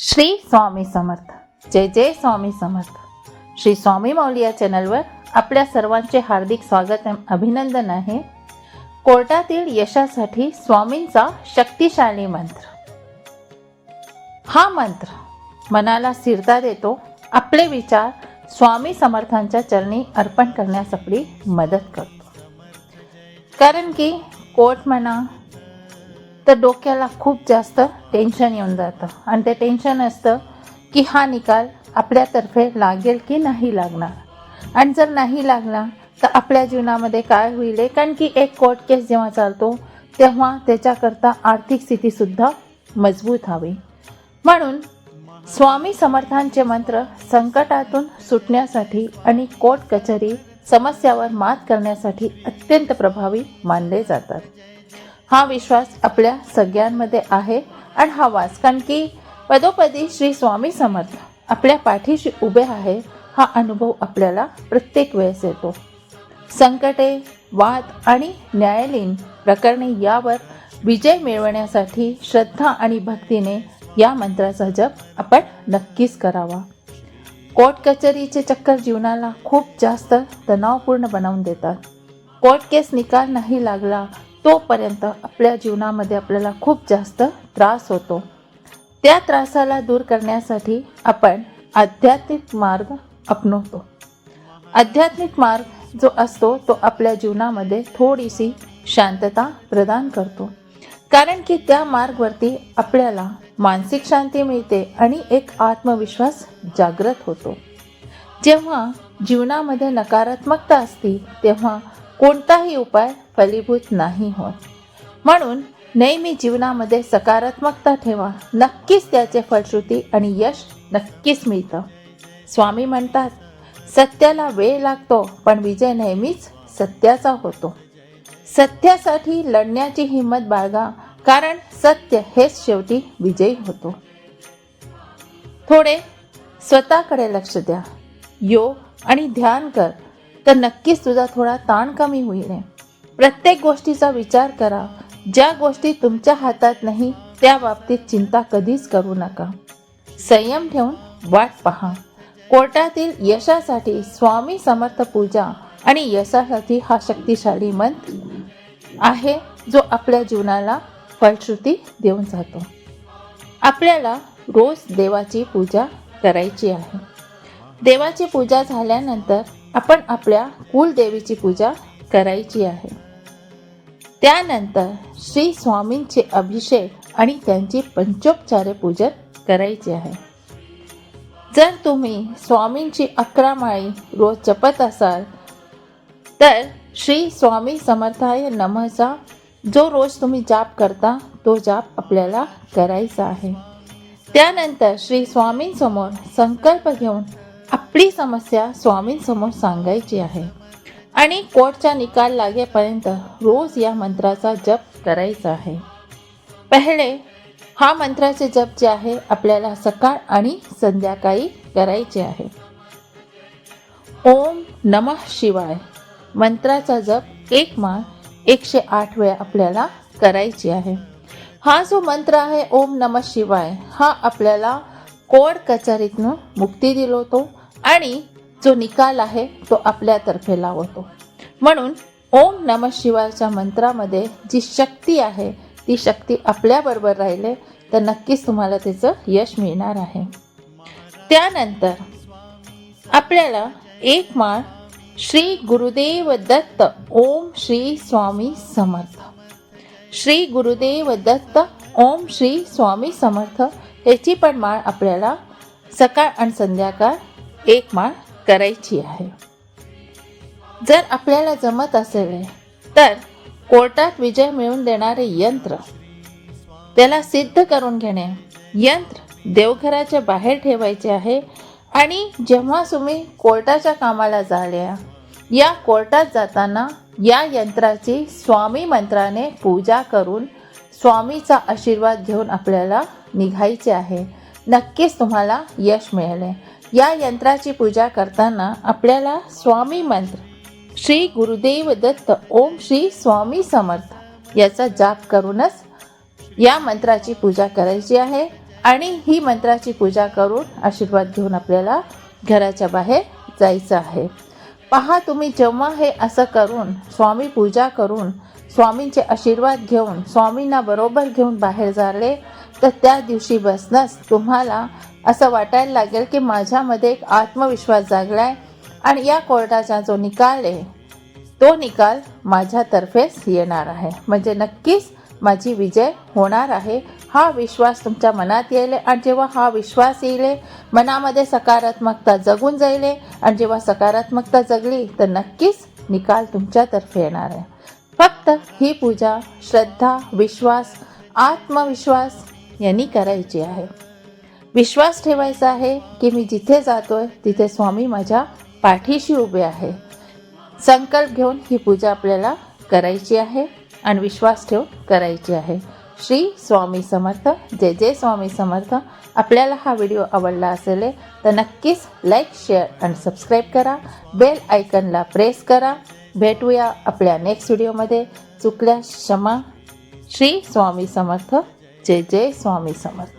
श्री स्वामी समर्थ. जय जय स्वामी समर्थ. श्री स्वामी माऊली या चॅनलवर आपल्या सर्वांचे हार्दिक स्वागत अभिनंदन आहे. कोर्टातील यशासाठी स्वामींचा शक्तिशाली मंत्र. हा मंत्र मनाला स्थिरता देतो आपले विचार स्वामी समर्थांच्या चरणी अर्पण करण्यास आपली मदत करतो. कारण की कोर्ट म्हणा तर डोक्याला खूप जास्त टेन्शन येऊन जातं. आणि ते टेन्शन असतं की हा निकाल आपल्यातर्फे लागेल की नाही लागणार? आणि जर नाही लागला तर आपल्या जीवनामध्ये काय होईल? कारण की एक कोर्ट केस जेव्हा चालतो तेव्हा त्याच्याकरता आर्थिक स्थितीसुद्धा मजबूत हवी. म्हणून स्वामी समर्थांचे मंत्र संकटातून सुटण्यासाठी आणि कोर्ट कचेरी समस्यावर मात करण्यासाठी अत्यंत प्रभावी मानले जातात. हा विश्वास आपल्या सगळ्यांमध्ये आहे आणि हवाच कारण की पदोपदी श्री स्वामी समर्थ आपल्या पाठीशी उभे आहे हा अनुभव आपल्याला प्रत्येक वेळेस येतो. संकटे वाद आणि न्यायालयीन प्रकरणे यावर विजय मिळवण्यासाठी श्रद्धा आणि भक्तीने या मंत्राचा जप आपण नक्कीच करावा. कोर्ट कचेरीचे चक्कर जीवनाला खूप जास्त तणावपूर्ण बनवून देतात. कोर्ट केस निकाल नाही लागला तोपर्यंत आपल्या जीवनामध्ये आपल्याला खूप जास्त त्रास होतो. त्या त्रासाला दूर करण्यासाठी आपण आध्यात्मिक मार्ग अपनवतो. आध्यात्मिक मार्ग जो असतो तो आपल्या जीवनामध्ये थोडीशी शांतता प्रदान करतो. कारण की त्या मार्गवरती आपल्याला मानसिक शांती मिळते आणि एक आत्मविश्वास जागृत होतो. जेव्हा जीवनामध्ये नकारात्मकता असते तेव्हा कोणताही उपाय फलीभूत नाही होत. म्हणून नेहमी जीवनामध्ये सकारात्मकता ठेवा. नक्कीच त्याचे फलश्रुती आणि यश नक्कीच मिळतं. स्वामी म्हणतात सत्याला वेळ लागतो पण विजय नेहमीच सत्याचा होतो. सत्यासाठी लढण्याची हिंमत बाळगा कारण सत्य हेच शेवटी विजयी होतो. थोडे स्वतःकडे लक्ष द्या. योग आणि ध्यान कर. तर नक्कीच तुझा थोडा ताण कमी होईल. प्रत्येक गोष्टीचा विचार करा. ज्या गोष्टी तुमच्या हातात नाही त्या बाबतीत चिंता कधीच करू नका. संयम ठेवून वाट पहा. कोर्टातील यशासाठी स्वामी समर्थ पूजा आणि यशासाठी हा शक्तिशाली मंत्र आहे जो आपल्या जीवनाला फलश्रुती देऊन जातो. आपल्याला रोज देवाची पूजा करायची आहे. देवाची पूजा झाल्यानंतर आपण आपल्या कुलदेवीची पूजा करायची आहे. त्यानंतर श्री स्वामींचे अभिषेक आणि त्यांची पंचोपचारे पूजन करायचे आहे. जर तुम्ही स्वामींची अकरा माळी रोज जपत असाल तर श्री स्वामी समर्थाय नमचा जो रोज तुम्ही जाप करता तो जाप आपल्याला करायचा आहे. त्यानंतर श्री स्वामींसमोर संकल्प घेऊन आपली समस्या स्वामींसमोर सांगायची आहे. आणि कोर्टचा निकाल लागेपर्यंत रोज या मंत्राचा जप करायचा आहे. पहिले हा मंत्राचे जप जे आहे आपल्याला सकाळ आणि संध्याकाळी करायचे आहे. ओम नमः शिवाय मंत्राचा जप एक माळ एकशे आठ वेळा आपल्याला करायची आहे. हा जो मंत्र आहे ओम नमः शिवाय हा आपल्याला कोर्ट कचारीतनं मुक्ती दिलवतो आणि जो निकाल आहे तो आपल्यातर्फे लावतो. म्हणून ओम नम शिवायच्या मंत्रामध्ये जी शक्ती आहे ती शक्ती आपल्याबरोबर राहिले तर नक्कीच तुम्हाला त्याचं यश मिळणार आहे. त्यानंतर आपल्याला एक माळ श्री गुरुदेव दत्त ओम श्री स्वामी समर्थ. श्री गुरुदेव दत्त ओम श्री स्वामी समर्थ याची पण माळ आपल्याला सकाळ आणि संध्याकाळ एक माळ करायची आहे. जर आपल्याला जमत असेल तर कोर्टात विजय मिळवून देणारे यंत्र त्याला सिद्ध करून घेणे. यंत्र देवघराच्या बाहेर ठेवायचे आहे आणि जेव्हा तुम्ही कोर्टाच्या कामाला झाल्या या कोर्टात जाताना या यंत्राची स्वामी मंत्राने पूजा करून स्वामीचा आशीर्वाद घेऊन आपल्याला निघायचे आहे. नक्कीच तुम्हाला यश मिळेल. या यंत्राची पूजा करताना आपल्याला स्वामी मंत्र श्री गुरुदेव दत्त ओम श्री स्वामी समर्थ याचा जाप करूनच या मंत्राची पूजा करायची आहे. आणि ही मंत्राची पूजा करून आशीर्वाद घेऊन आपल्याला घराच्या बाहेर जायचं आहे. पहा तुम्ही जेव्हा हे असं करून स्वामी पूजा करून स्वामींचे आशीर्वाद घेऊन स्वामींना बरोबर घेऊन बाहेर झाले तर त्या दिवशी बसनच तुम्हाला असं वाटायला लागेल की माझ्यामध्ये एक आत्मविश्वास जागलाय आणि या कोर्टाचा जो निकाल आहे तो निकाल माझ्यातर्फेच येणार आहे. म्हणजे नक्कीच माझी विजय होणार आहे. हा विश्वास तुमच्या मनात येईल आणि जेव्हा हा विश्वास येईल मनामध्ये सकारात्मकता जगून जाईल आणि जेव्हा सकारात्मकता जगली तर नक्कीच निकाल तुमच्यातर्फे येणार आहे. फक्त ही पूजा श्रद्धा विश्वास आत्मविश्वास यांनी करायची आहे. विश्वास ठेवायचा आहे की मी जिथे जातोय तिथे स्वामी माझ्या पाठीशी उभे आहे. संकल्प घेऊन ही पूजा आपल्याला करायची आहे आणि विश्वास ठेवून करायची आहे. श्री स्वामी समर्थ जय जय स्वामी समर्थ. आपल्याला हा व्हिडिओ आवडला असेल तर नक्कीच लाईक शेअर आणि सबस्क्राईब करा. बेल आयकनला प्रेस करा. भेटूया आपल्या नेक्स्ट व्हिडिओमध्ये चुकल्यास क्षमा. श्री स्वामी समर्थ. जय जय स्वामी समर्थ